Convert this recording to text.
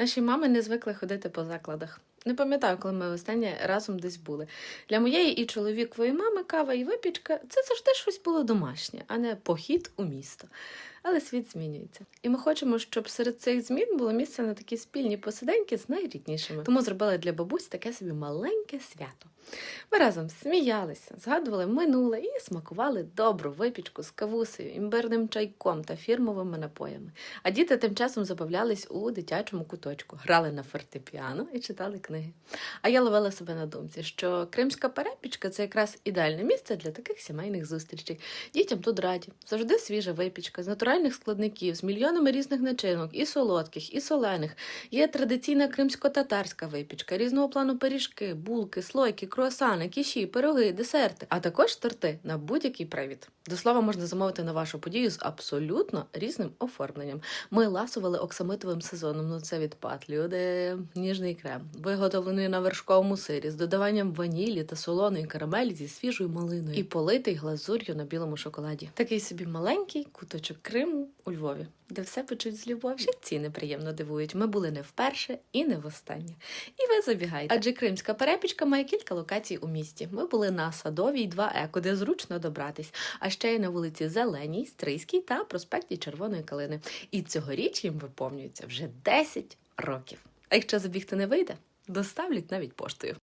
Наші мами не звикли ходити по закладах. Не пам'ятаю, коли ми останнє разом десь були. Для моєї і чоловікової мами кава і випічка це завжди щось було домашнє, а не похід у місто. Але світ змінюється. І ми хочемо, щоб серед цих змін було місце на такі спільні посиденьки з найріднішими. Тому зробили для бабусь таке собі маленьке свято. Ми разом сміялися, згадували минуле і смакували добру випічку з кавусею, імбирним чайком та фірмовими напоями. А діти тим часом забавлялись у дитячому куточку, грали на фортепіано і читали книги. А я ловила себе на думці, що кримська перепічка це якраз ідеальне місце для таких сімейних зустрічей. Дітям тут раді, завжди свіжа випічка з натуральних складників, з мільйонами різних начинок, і солодких, і солених. Є традиційна кримсько-татарська випічка, різного плану пиріжки, булки, слойки, круасани, кіші, пироги, десерти, а також торти на будь-який привід. До слова, можна замовити на вашу подію з абсолютно різним оформленням. Ми ласували оксамитовим сезоном. Ну це відпад. Люди ніжний крем, виготовлений на вершковому сирі з додаванням ванілі та солоної карамелі зі свіжою малиною і политий глазур'ю на білому шоколаді. Такий собі маленький куточок Криму у Львові, де все печуть з любов'ю. Ще ціни приємно дивують. Ми були не вперше і не востаннє. І ви забігайте. Адже кримська перепічка має кілька локацій у місті. Ми були на Садовій 2 еко, де зручно добратись. А ще й на вулиці Зеленій, Стрийській та проспекті Червоної Калини. І цьогоріч їм виповнюється вже 10 років. А якщо забігти не вийде, доставлять навіть поштою.